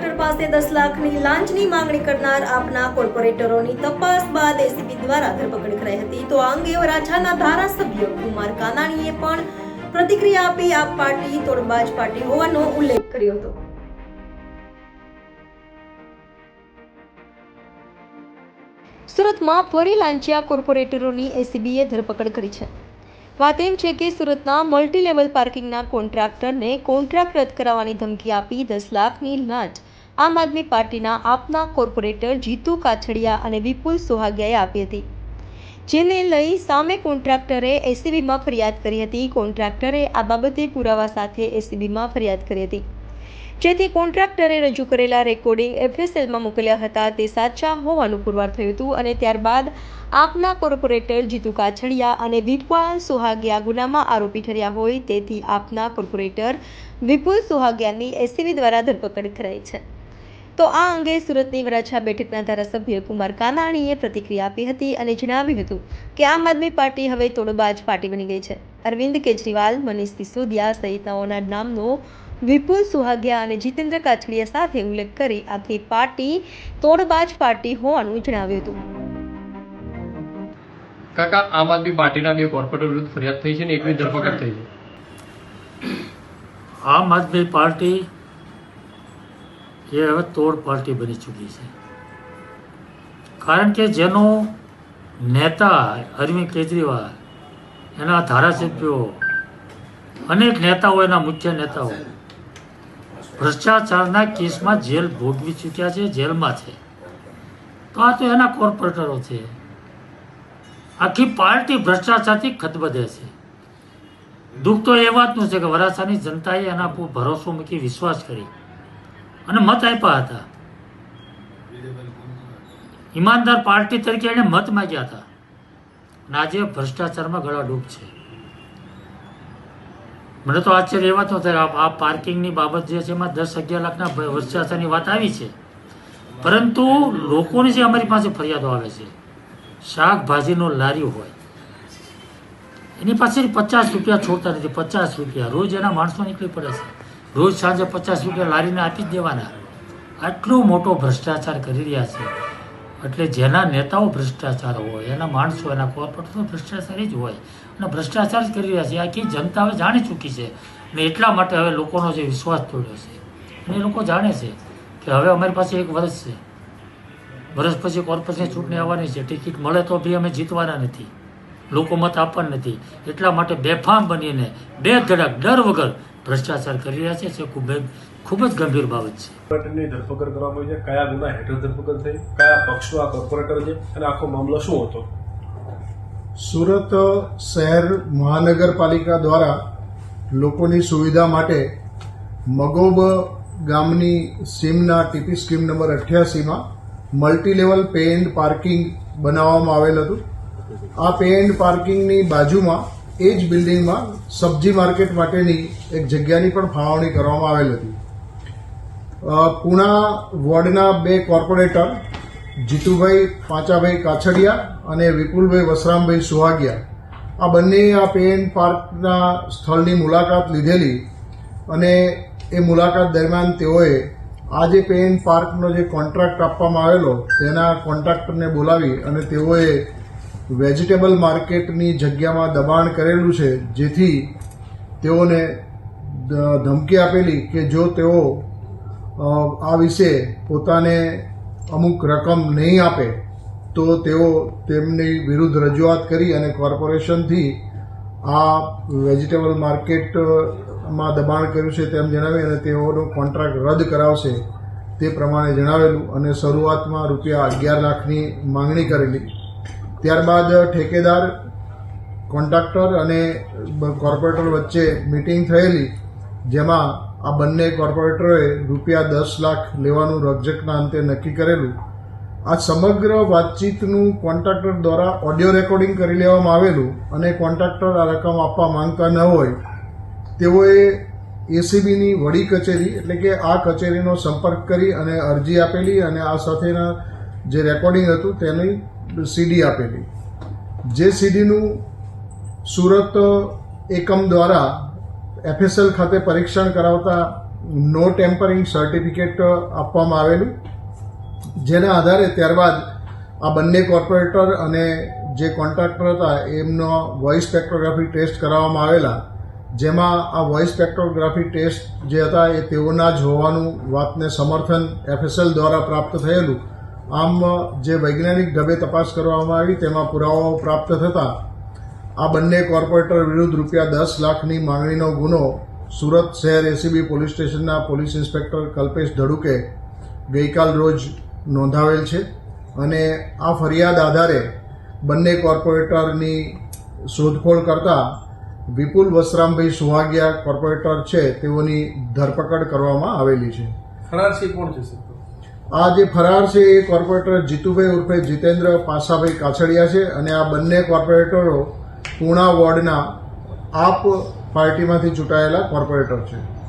ખાતે દસ લાખની લાંચની માંગણી કરનાર આપના કોર્પોરેટરોની તપાસ બાદ એસીબી દ્વારા ધરપકડ કરાઈ હતી. તો આ અંગે વરાછાના ધારાસભ્ય કુમાર કાનાણીએ પણ પ્રતિક્રિયા આપી આપ પાર્ટી, તોડબાજ પાર્ટી હોવાનો ઉલ્લેખ કર્યો હતો. સુરતમાં ફરી લાંચિયા કોર્પોરેટરોની એસીબીએ ધરપકડ કરી છે. વાત એમ છે કે સુરતના મલ્ટી લેવલ પાર્કિંગના કોન્ટ્રાક્ટરને કોન્ટ્રાક્ટ રદ કરાવવાની ધમકી આપી દસ લાખની લાંચ આમ આદમી પાર્ટીના આપના કોર્પોરેટર જીતુ કાછડિયા અને વિપુલ સોહાગિયાએ આપી હતી. જેને લઈ સામે કોન્ટ્રાક્ટરે એસીબીમાં ફરિયાદ કરી હતી. કોન્ટ્રાક્ટરે આ બાબતે પુરાવા સાથે એસીબીમાં ફરિયાદ કરી હતી. જેથી કોન્ટ્રાક્ટરે રજૂ કરેલા રેકોર્ડિંગ એફએસએલમાં મોકલ્યા હતા તે સાચા હોવાનું પુરવાર થયું હતું અને ત્યારબાદ આપના કોર્પોરેટર જીતુ કાછડિયા અને વિપુલ સોહાગિયા ગુનામાં આરોપી ઠર્યા હોય તેથી આપના કોર્પોરેટર વિપુલ સોહાગિયાની એસીબી દ્વારા ધરપકડ કરાઈ છે. તો આ અંગે સુરતની વરાછા બેઠકના ધારાસભ્ય કુમાર કાનાણીએ પ્રતિક્રિયા આપી હતી અને જણાવ્યું હતું કે આમ આદમી પાર્ટી હવે તોડબાજ પાર્ટી બની ગઈ છે. અરવિંદ કેજરીવાલ મનીષ સિસોદિયા સહિતનાઓના નામનો વિપુલ સુહાગિયા અને જીતેન્દ્ર કાછડિયા સાથે ઉલ્લેખ કરી આખી પાર્ટી તોડબાજ પાર્ટી હોવાનું જણાવ્યું હતું. કાકા આમ આદમી પાર્ટીના બે કોર્પોરેટર વિરુદ્ધ ફરિયાદ થઈ છે ને એકની ધરપકડ થઈ છે? આમ આદમી પાર્ટી એ હવે તોડ પાર્ટી બની ચૂકી છે. કારણ કે જેનો નેતા અરવિંદ કેજરીવાલ, એના ધારાસભ્યો, અનેક નેતાઓ, એના મુખ્ય નેતાઓ ભ્રષ્ટાચારના કેસમાં જેલ ભોગવી ચૂક્યા છે, જેલમાં છે. તો આ તો એના કોર્પોરેટરો છે. આખી પાર્ટી ભ્રષ્ટાચારથી ખતબદે છે. દુઃખ તો એ વાતનું છે કે વરાછાની જનતાએ એના પર ભરોસો મૂકી વિશ્વાસ કરી. અને મત આપ્યા હતા. ઈમાનદાર પાર્ટી તરીકે એણે મત માગ્યા હતા. અને આજે ભ્રષ્ટાચારમાં ગળાડૂબ છે. મને તો આશ્ચર્ય એવા તો થાય, આ- પાર્કિંગની બાબત જે છે એમાં દસ અગિયાર લાખના ભ્રષ્ટાચારની વાત આવી છે. પરંતુ લોકોની જે અમારી પાસે ફરિયાદો આવે છે, શાકભાજીનો લારી હોય, એની પાસે પચાસ રૂપિયા છોડતા નથી, પચાસ રૂપિયા રોજ એના માણસો નીકળી પડે છે. રોજ સાંજે પચાસ રૂપિયા લારીને આપી જ દેવાના. આટલો મોટો ભ્રષ્ટાચાર કરી રહ્યા છે. એટલે જેના નેતાઓ ભ્રષ્ટાચાર હોય, એના માણસો, એના કોર્પોરેટરો ભ્રષ્ટાચાર જ હોય. અને ભ્રષ્ટાચાર જ કરી રહ્યા છે. આખી જનતા હવે જાણી ચૂકી છે. અને એટલા માટે હવે લોકોનો જે વિશ્વાસ તોડ્યો છે. અને એ લોકો જાણે છે કે હવે અમારી પાસે એક વર્ષ છે. વર્ષ પછી કોર્પોરેશન ચૂંટણી આવવાની છે. ટિકિટ મળે તો બી અમે જીતવાના નથી. લોકો મત આપવાના નથી. એટલા માટે બેફામ બનીને બે ધડક ડર વગર ભ્રષ્ટાચાર કરી રહ્યા છે તે ખૂબ જ ખૂબ જ ગંભીર બાબત છે. કોર્પોરેટરની ધરપકડ કરવામાં આવી છે. કયા ગુના હેઠળ ધરપકડ થઈ? કયા પક્ષનો આ કોર્પોરેટર છે? અને આખો મામલો શું હતો? સુરત શહેર મહાનગરપાલિકા દ્વારા લોકોની સુવિધા માટે મગોબ ગામની સીમના ટીપી સ્કીમ નંબર અઠ્યાસીમાં મલ્ટીલેવલ પે એન્ડ પાર્કિંગ બનાવવામાં આવેલ હતું. આ પે એન્ડ પાર્કિંગની બાજુમાં એ જ બિલ્ડિંગમાં સબ્જી માર્કેટ માટેની એક જગ્યાની પણ ફાળવણી કરવામાં આવેલ હતી. પૂણા વોર્ડના બે કોર્પોરેટર જીતુભાઈ પાંચાભાઈ કાછડિયા અને વિપુલભાઈ વસરામભાઈ સુહાગિયા. આ બંને આ પેન પાર્કના સ્થળની મુલાકાત લીધેલી અને એ મુલાકાત દરમિયાન તેઓએ આ જે પેન પાર્કનો જે કોન્ટ્રાક્ટ આપવામાં આવેલો તેના કોન્ટ્રાક્ટરને બોલાવી અને તેઓએ વેજીટેબલ માર્કેટની જગ્યામાં દબાણ કરેલું છે, જેથી તેઓને ધમકી આપેલી કે જો તેઓ આ વિશે પોતાને અમુક રકમ નહીં આપે, તો તેઓ તેમની વિરુદ્ધ રજૂઆત કરી અને કોર્પોરેશનથી આ વેજીટેબલ માર્કેટમાં દબાણ કર્યું છે તેમ જણાવી અને તેઓનો કોન્ટ્રાક્ટ રદ કરાવશે તે પ્રમાણે જણાવેલું અને શરૂઆતમાં રૂપિયા અગિયાર લાખની માંગણી કરેલી. ત્યારબાદ ઠેકેદાર, કોન્ટ્રાક્ટર અને કોર્પોરેટર વચ્ચે મિટિંગ થયેલી, જેમાં આ બંને કોર્પોરેટરોએ રૂપિયા દસ લાખ લેવાનું રજકના અંતે નક્કી કરેલું. આ સમગ્ર વાતચીતનું કોન્ટ્રાક્ટર દ્વારા ઓડિયો રેકોર્ડિંગ કરી લેવામાં આવેલું અને કોન્ટ્રાક્ટર આ રકમ આપવા માંગતા ન હોય, તેઓએ એસીબીની વડી કચેરી એટલે કે આ કચેરીનો સંપર્ક કરી અને અરજી આપેલી અને આ સાથેના જે રેકોર્ડિંગ હતું તેની સીડી આપેલી. જે સીડીનું સુરત એકમ દ્વારા એફએસએલ ખાતે પરીક્ષણ કરાવતા નો ટેમ્પરિંગ સર્ટિફિકેટ આપવામાં આવેલું. જેના આધારે ત્યારબાદ આ બંને કોર્પોરેટર અને જે કોન્ટ્રાક્ટર હતા, એમનો વોઇસ સ્પેક્ટ્રોગ્રાફી ટેસ્ટ કરાવવામાં આવેલા. જેમાં આ વોઇસ સ્પેક્ટ્રોગ્રાફી ટેસ્ટ જે હતા, એ તેઓના જ હોવાનું વાતને સમર્થન એફએસએલ દ્વારા પ્રાપ્ત થયેલું. આમ, જે વૈજ્ઞાનિક ઢબે તપાસ કરવામાં આવી, તેમાં પુરાવાઓ પ્રાપ્ત થતા આ બંને કોર્પોરેટર વિરુદ્ધ રૂપિયા દસ લાખની માંગણીનો ગુનો સુરત શહેર એસીબી પોલીસ સ્ટેશનના પોલીસ ઇન્સ્પેક્ટર કલ્પેશ ધડુકે ગઈકાલ રોજ નોંધાવેલ છે અને આ ફરિયાદ આધારે બંને કોર્પોરેટરની શોધખોળ કરતા વિપુલ વસરામભાઈ સુહાગિયા કોર્પોરેટર છે, તેઓની ધરપકડ કરવામાં આવેલી છે. ફરારસી કોણ છે આ જે ફરાર છે એ કોર્પોરેટર જીતુભાઈ ઉર્ફે જીતેન્દ્ર પાસાભાઈ કાછડિયા છે અને આ બંને કોર્પોરેટરો પૂણા વોર્ડના આપ પાર્ટીમાંથી ચૂંટાયેલા કોર્પોરેટર છે.